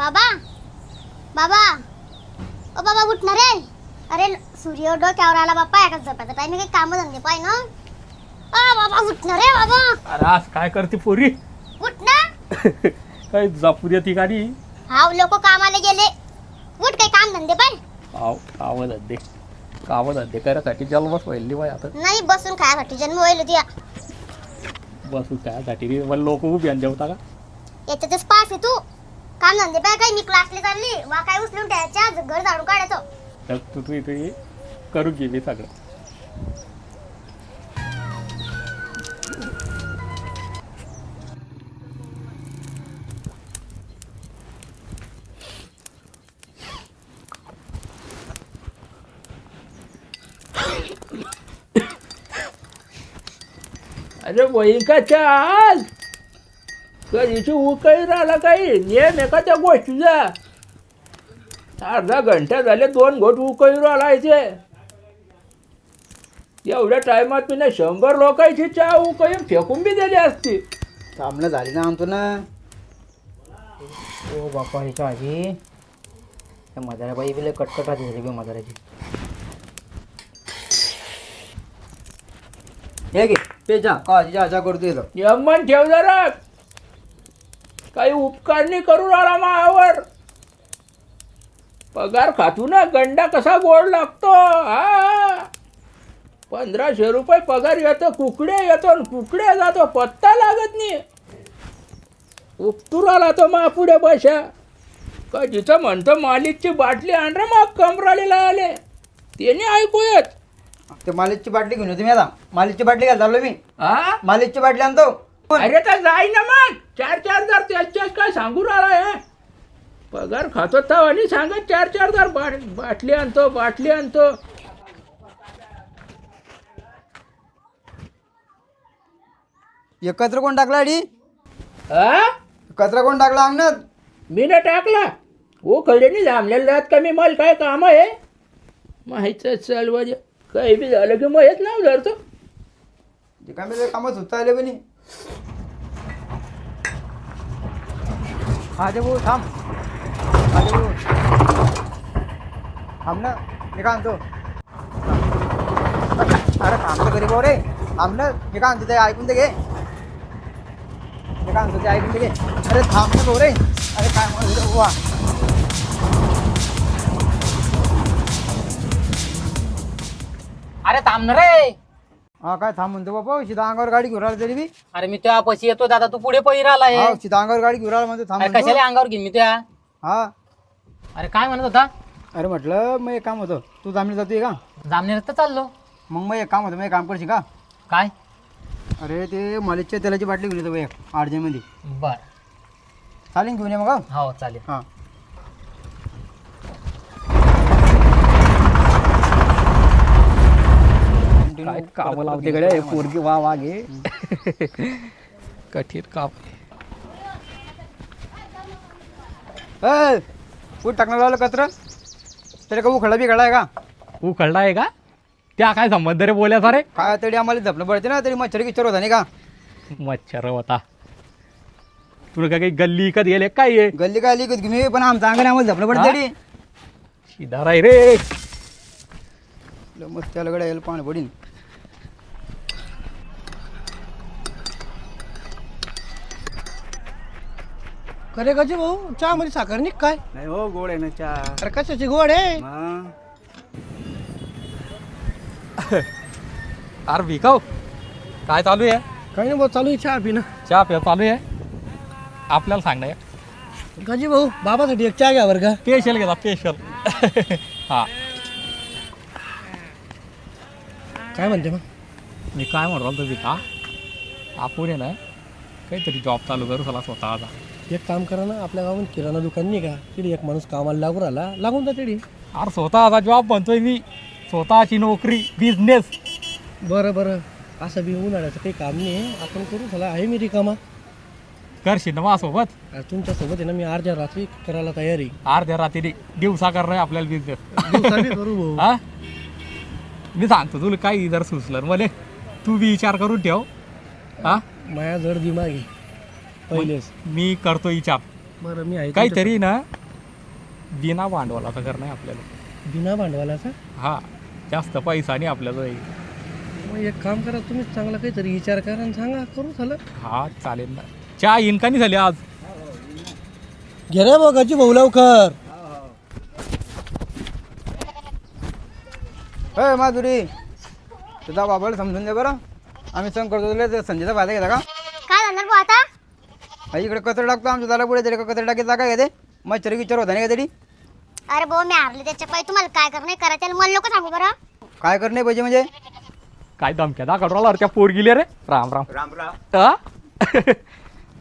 बाबा बाबा ओ बाबा उठणार रे. अरे सूर्य डोक्यावर आला बाप्पा एका झोपायचा टाइम काही काम धंदे पाय ना. आ बाबा उठणार रे बाबा. अरे आज काय करते पोरी? उठ ना. काय हाव लोक कामाला गेले. उठ काही काम धंदे पाय. काव काव धंदे. काव धंदे करायसाठी जन्मच पहिली बाय आता. नाही बसून खायासाठी जन्म होईल होती बसू त्यासाठी रे मला लोक उभी आणि जेवता का? याच्यातच पास आहे तू. काम धंदे पाय काही मी क्लासला चालली. वा काय उचलून त्याच्या घर झाडून काढायचं. तर तू तू इथे ये, करू घे मी सगळं. अरे वैंका चाल कधीची उकळी राहिला काही नियम आहे का त्या गोष्टीचा. अर्धा घंटा झाले दोन घोट उकळी राहिला इथे एवढ्या टायमात मी शंभर लोकांची चहा उकळी फेकून बी दिली असती. थांबणं झाली ना आमतो ना. ओ बापा ह्याच्या आजी त्या मदारा बाई बिले कटकट राहते झाली बी मदाराची हे घे पेचा काळजी आजा करतो येतो यमन ठेव जरा. काही उपकार नाही करू राहिला मायावर. पगार खातू ना गंडा कसा गोड लागतो हा? पंधराशे रुपये पगार येतो कुकडे येतो कुकडे जातो पत्ता लागत नाही. उपटू राहिला तो मा पुढे बशा का जिथं म्हणतो मालिकची बाटली आण रे मग कमरालीला आले. त्याने ऐकू येत. ते मालिकची बाटली घेऊन येतो मी आता. मालिकची बाटली घ्यायला चाललो मी. हा मालिकची बाटली आणतो. अरे तर जाई ना मग. चार चार हजार त्याच्याच काय सांगू राहिला हे? पगार खातो तर आणि सांगत चार चार हजार बाट बाटली आणतो बाटली आणतो. एकत्र कोण टाकला अडी हा कचरा कोण टाकला अंगणात? मी ना टाकला. हो खडेनी थांबलेला राहत कमी माल काय काम आहे? माहीतच चालवा दे काही बी झालं की मग येत नाव धरतो. मी कामात सुद्धा आले पण हा दे भाऊ थांब. हा भाऊ थांब ना. मी काय आणतो अरे थांब तर गरीब हो रे. थांब ना. मी काय आणतो ते ऐकून दे घे मी काय आणतो ते ऐकून घे अरे थांब ना रे. अरे काय म्हणतो वा अरे थांब ना रे. हा काय थांब म्हणतो बाबा सीधा अंगावर गाडी घेऊन राहिला तरी बी. अरे मी त्या पशी येतो दादा. तू पुढे पहिला आलाय हा. सीधा अंगावर गाडी घेऊन राहिला म्हणतो थांब म्हणतो. कशाला अंगावर घेईन मी त्या? हा. अरे काय म्हणत होता? अरे म्हटलं मग एक काम होतं. तू जामीन जातोय का? जामनेर तर चाललो. मग मग एक काम होतं मग एक काम करशील का? काय? अरे ते मालिकच्या तेलाची बाटली घेऊन येतो एक आरजेमध्ये. बर. चालेल घेऊन ये मग हा? हो चालेल. हा काय काम लावते कडे पोरगी वा वा घे कठीण काम ए, फूट टाकणार लावलं कचरा? तरी का उखडा बिघडा आहे का? कळला आहे का? त्या काय संबंध रे बोल्याचा रे. काय तरी आम्हाला झपणं पडते ना तरी मच्छर किच्छर होता नाही का? मच्छर होता. तुला काय काही गल्ली इकत गेले काय आहे गल्ली काय लिखत घेऊन ये, पण आमचं अंगण आम्हाला झपणं पडते हा? तरी. शिदार आहे रे. मस्त त्याला गड्या यायला पाणी पडीन. अरे गजे भाऊ चहा मध्ये साखर निघ काय नाही हो गोड आहे ना चहा. अरे कशाची गोड आहे? अरे भिकाव काय चालू आहे? काही नाही भाऊ चालू आहे चहा पिणं. चहा प्या चालू आहे? आपल्याला सांग ना गजे भाऊ बाबासाठी एक चहा घ्या बरं का? स्पेशल घेता स्पेशल हा. काय म्हणते मग? मी काय म्हणतो भिका? आपण आहे ना काहीतरी जॉब चालू करू चला स्वतःचा. एक काम करा ना आपल्या गावात किराणा दुकान नाही का तिथे एक माणूस कामाला लागू राहिला लागून जा तिथे. अरे स्वतःचा जॉब म्हणतोय मी. स्वतःची नोकरी बिझनेस बरं बरं. असं बी उन्हाळ्याचं काही काम नाही. आपण करू चला आहे मी रिकामा. करशील ना माझ्यासोबत? अरे तुमच्यासोबत आहे ना मी अर्ध्या रात्री करायला तयारी. अर्ध्या रात्री दिवसा करणार आपल्याला बिझनेस करू भाऊ. हा? मी सांगतो तुला काही जर सुचलं मले तू बी विचार करून ठेव. हा? माया जड दिमाग आहे. पहिलेच. मी करतो विचार बरं मी आहे काहीतरी ना बिना भांडवलाचं करणं आहे आपल्याला. बिना भांडवलाचा? हा जास्त पैसा नाही आपल्याला मग एक काम करा तुम्हीच चांगला काहीतरी विचार करा आणि सांगा करू झालं. हा चालेल ना. चहा इनकानी झाली आज. घे रे बघाची भाऊ लवकर. अय माधुरी तुझा बाबाला समजून दे बरं. आम्ही संग करतो तुला ते संजयचा फायदा घेता का काय झालं भाऊ आता हा, इकडे कचरा टाकतो आमच्या झाला पुढे तरी कचरा टाकीत जागा घेते मच्छर विचार होता नाही का तरी? अरे भाऊ मी हारले त्याच्या पायी. तुम्हाला काय करणं करायचं मला लोक सांगू बरं. काय करणे पाहिजे म्हणजे? काय धमक्या दाखड राहिला त्या पोर गेली रे? राम राम. राम राम. हा?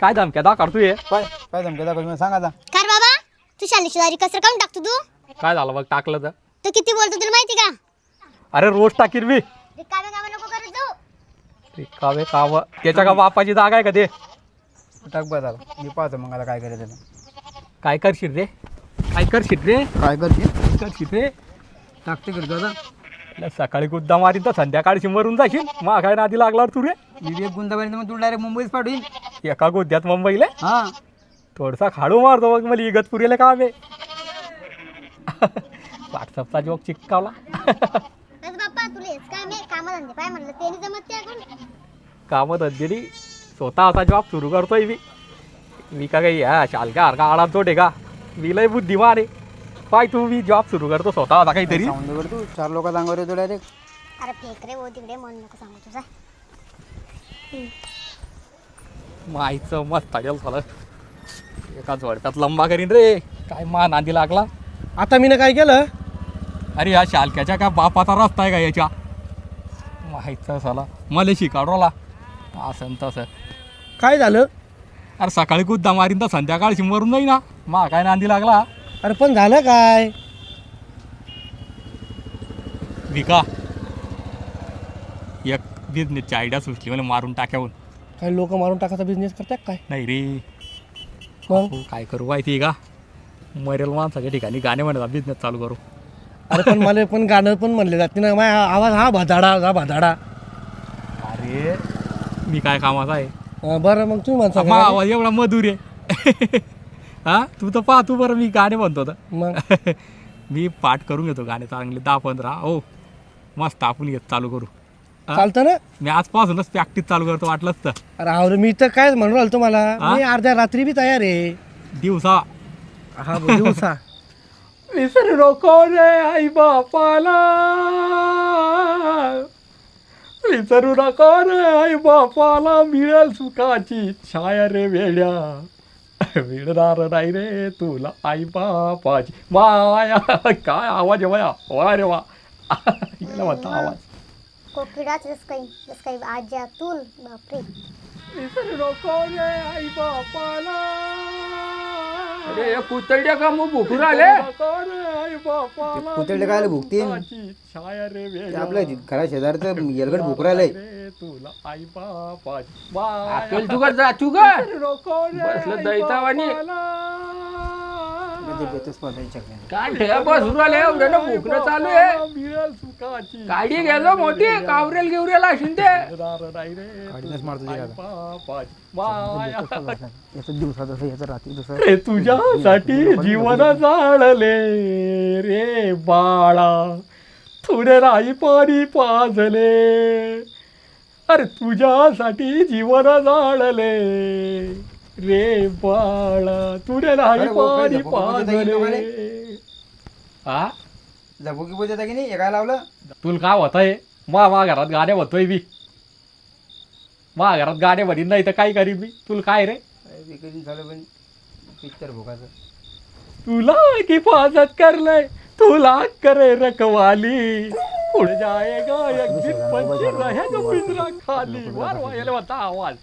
काय धमक्या दाखड तू ये काय काय धमके दाखव मी सांगा आता. काय रे बाबा. तू शाली शिवारी कसर काऊन टाकतो तू. काय झालं बघ टाकलं तर. तू किती बोलतो तुला माहिती का? अरे रोज टाकीर मी रिकामे कामं नको करत जाऊ कावे काव त्याच्या का बापाची जागा आहे का ते? टाक झालं. मी पाहतो मग आता काय करायचं ते. काय करशील रे? काय करशील रे? काय करते काय करशील रे? टाकते आता ला सकाळी गुद्दा मारीन तर संध्याकाळशी मरून जाशील. मा काय नादी लागलावर तू रे. मी एक गुंताबाई मग तुला डायरेक्ट मुंबईच पाठवीन. एका गोद्यात मुंबईला? हा. थोडसा खाडू मारतो मग मला इगतपुरीला काम आहे. व्हॉट्सअपचा जोक चिटकावला नाही बाप्पा तुला हेच काय मी कामधंदे पाय म्हणलं ते नाही जमत ते कोण कामं धंदेली स्वतःचा जॉब सुरू करतोय मी. मी का काही हा? शालका हरका आडा जोडे का? मी लय बुद्धिमान. आहे पाय तू मी जॉब सुरू करतो स्वतःचा काहीतरी सांगून दे बरं तू चार लोक अंगावर येतो डायरेक्ट अरे फेक रे तिकडे म्हणून नको सांगू तुझा. माईचं मस्त झालं झालं. एका झोडप्यात लंबा करीन रे. काय मा नांदी लागला. आता मी काय केलं? अरे या शालक्याच्या काय बापाचा रस्ता आहे का याच्या? माहीतचं झाला. मला शिकाडवला असं तसं. काय झालं? अरे सकाळी कुद्दा मारीन तर संध्याकाळशी मरून जाई ना मा काय नांदी लागला? अरे पण झालं काय? विका. एक बिझनेसची आयडिया सुचली मला मारून टाक्याहून काय लोक मारून टाकायचा बिझनेस करतात काय? नाही रे. मग? हो, काय करू माहिती आहे का? मरेल माणसाच्या ठिकाणी गाणे म्हणत बिझनेस चालू करू. अरे पण मला पण गाणं पण म्हणले जाते ना. माझा आवाज हा भादाडा हा भादाडा अरे मी काय कामाचा आहे? अं, बरं मग तुम्ही म्हणता मा? आवाज एवढा मधुर आहे. हा? तू तर पाहतो बरं मी गाणे म्हणतो तर. मग? मी पाठ करून घेतो गाणे चांगले दहा पंधरा. हो मस्त आपण घेत चालू करू. हा? चालतं ना? मी आजपासूनच प्रॅक्टिस चालू करतो वाटलंच तर. अरे मी तर काय म्हणून राहिलो तुम्हाला. हा? मी अर्ध्या रात्री बी तयार आहे. दिवसा. हा दिवसा. विसरू नको रे आई बापाला. विसरू नको रे आई बापाला मिळेल सुखाची छाया रे वेड्या. मिळणार नाही रे तुला आई बापाची. माया काय आवाज आहे वया वा रे वा. याला म्हणता आवाज. कोकिडाच काही जस काही आज्या तूल बापरे. विसरू नको रे आई बापाला. अरे पुतळ्या का मग भुकून आले? पुतळे काय भुकतीन छाया रे ते. आपल्या घरा शेजारचं येलगड भुक राहिलंय रे तुला आई बापाची अक्कल तू का जा तू का बसलं दैतावानी काय ठेवा बसून आले एवढं ना भुकणं चालू आहे. गाडी गेलो मोठी कावरेल गिवरेल ते. गाडीनंच मारतो ते आता. माया याचं दिवसा तसं याचं रात्री तसं रे तुझ्यासाठी जीवन जाळले रे बाळा. थोडे राई पाणी पाजले. अरे तुझ्यासाठी जीवन जाळले. रे बाळा तुडे राई अरे बापरे, पाणी झपोकमध्ये जाईल पाजले. हा झबुकी बोलत की नाही हे काय लावलं. तुला काय होतंय? मा मा घरात गाड्या होतोय मी मा घरात गाड्या भरीन नाही तर काय करीन मी? तुला काय रे? विकसित झालं पण पिक्चर भोगाचं तुला हिफाजत कर ले तुला करे रखवाली. उड़ जाएगा एक दिन पंछी रहेगा पिंजरा खाली. वार वार याला होता आवाज.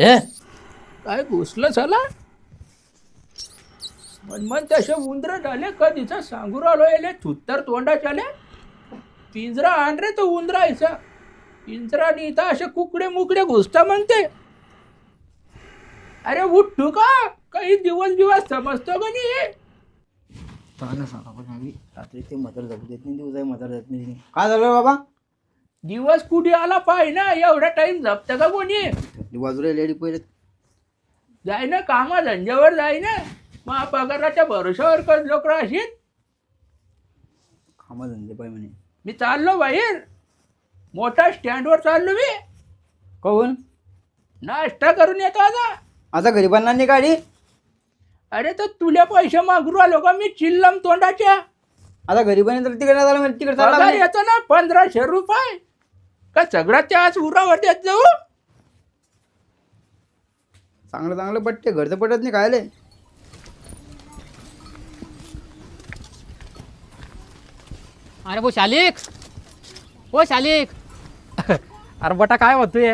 ए? काय घुसलं चला मन मन तसे उंदर झाले कधीच सांगू राहिलो याले थुत्तर तोंडाचे आले पिंजरा आण रे तो उंदरायचा पिंजरा इथं असे कुकडे मुकडे घुसता म्हणते. अरे उठू का? काही दिवस दिवस समजतो का नाही? सांगा पण आम्ही रात्री ते मदर जगू देत नाही दिवसा मदर देत नाही. काय झालं रे बाबा? दिवस कुठे आला पाय ना एवढा टाइम जपतं का कोणी? बाजूला लेडी पहिले जाय ना कामा धंद्यावर जाय ना मग पगाराच्या भरोशावर कर लोक राहशील. खामा धंदे पाय म्हणे. मी चाललो बाहेर. मोठा स्टँडवर चाललो मी. कहून नाश्ता करून येतो आता. आता गरिबांना नाही गाडी? अरे तर तुला पैसे मागू आलो का? मी चिल्लम तोंडाच्या. आता गरिबांनी तर तिकडे झालं तिकडे पगार. येतो ना पंधराशे रुपये. का सगळ्यात त्या आज उरावर देत जाऊ? चांगलं चांगलं पटते घरचं पटत नाही खायले. अरे वो शालिक ओ शालिक. अरे बटा काय म्हणतोय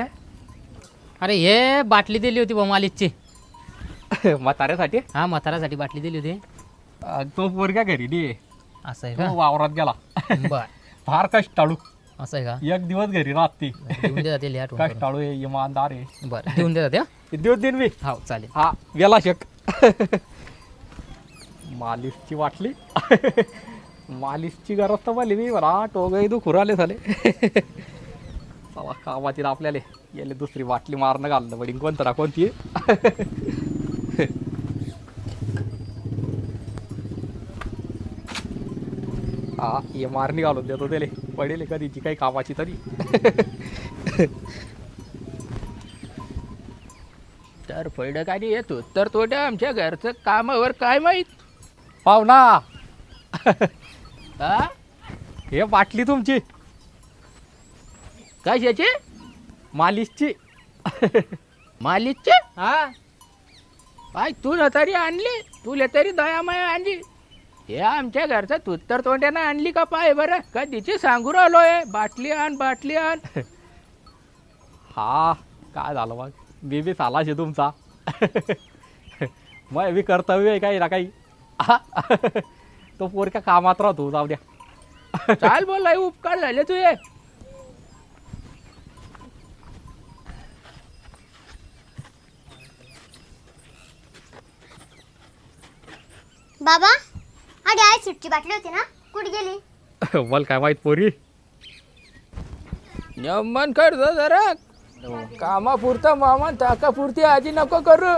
अरे हे बाटली दिली होती बा मालिकची म्हाताऱ्यासाठी? हा म्हाताऱ्यासाठी बाटली दिली होती. अं, तो पोरग्या घरी नाही असं आहे का? वावरात गेला. बर. फार कष्टाळू. असं आहे का? एक दिवस घरी राहते. देऊन देतात ते लिहा आठवण करून. कष्टाळू आहे? इमानदार आहे. बरं देऊन देतात ते, देऊ देईन मी. हा हो चालेल. हा गेला शक. मालिशची वाटली. मालिशची गरज तर मला मी. म्हणा टोगही तू खुराले झाले. चला कामातील आपल्याला गेले दुसरी बाटली मारणं घालणं. पडीन कोणतं ना कोणती हा ये मारणी घालून देतो त्याले. पडेल कधीची काही कामाची तरी. तर नाही येतो. तर तो आमच्या घरचं कामावर काय माहीत? पाहुणा. हा? हे बाटली तुमची. कशाची? मालिशची. मालिकचे हा. काय तू न तरी आणली. तुला तरी दयामाया आणली. हे आमच्या घरचं तू तर तोंड्यानं आणली का पाय बरं? कधीची सांगू राहिलोय बाटली आण बाटली आण. हा काय झालं मग? बेबी सालाश आहे तुमचा. मग बी कर्तव्य आहे काही ना काही. तो पोरक्या कामात राहतो जाऊ द्या. चाल बोल उपकार झाले तुझे. बाबा हा आई सुटची बाटली होती ना? कुठे गेली? मला काय माहीत पोरी. नमन कर जो जरा. कामापुरता मामा ताकापुरती आजी नको करू.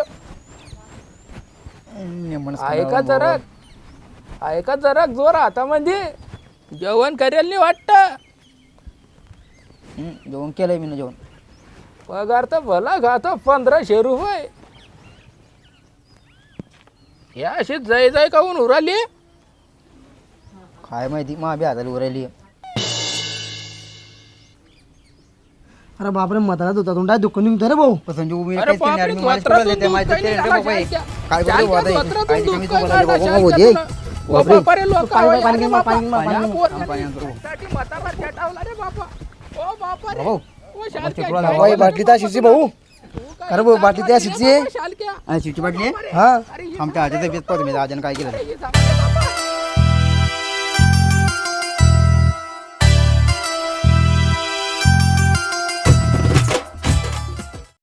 ऐका जरा? ऐका जरा जोर हातामध्ये? जेवण करेल नाही वाटतं. जेवण केलंय मी ना जेवण. पगार तर भला खातो पंधराशे रुपये हे अशी जय जय काहून उराली? काय माहिती मा बी हाताला उरायली अरे बापरे म्हातारा होता तोंडा दुःख निघतो रे भाऊ संजू मी अरे काहीच नाही बापरे, यार, मी मालिश धोत्रातून करून देते, दूध माहिती काही ते निघाला, रे बाबा. शालक्या. काय बोलू काय कमी तुम्हाला बाबा. दे. बापरे. भाऊ, काय बाटली त्या शिची भाऊ अरे भाऊ बाटली त्या शिची आहे शालक्या आणि शिवची बाटली आहे हा आमच्या आजीचं बेत पाहतो मी आजीनं काय केलं ते.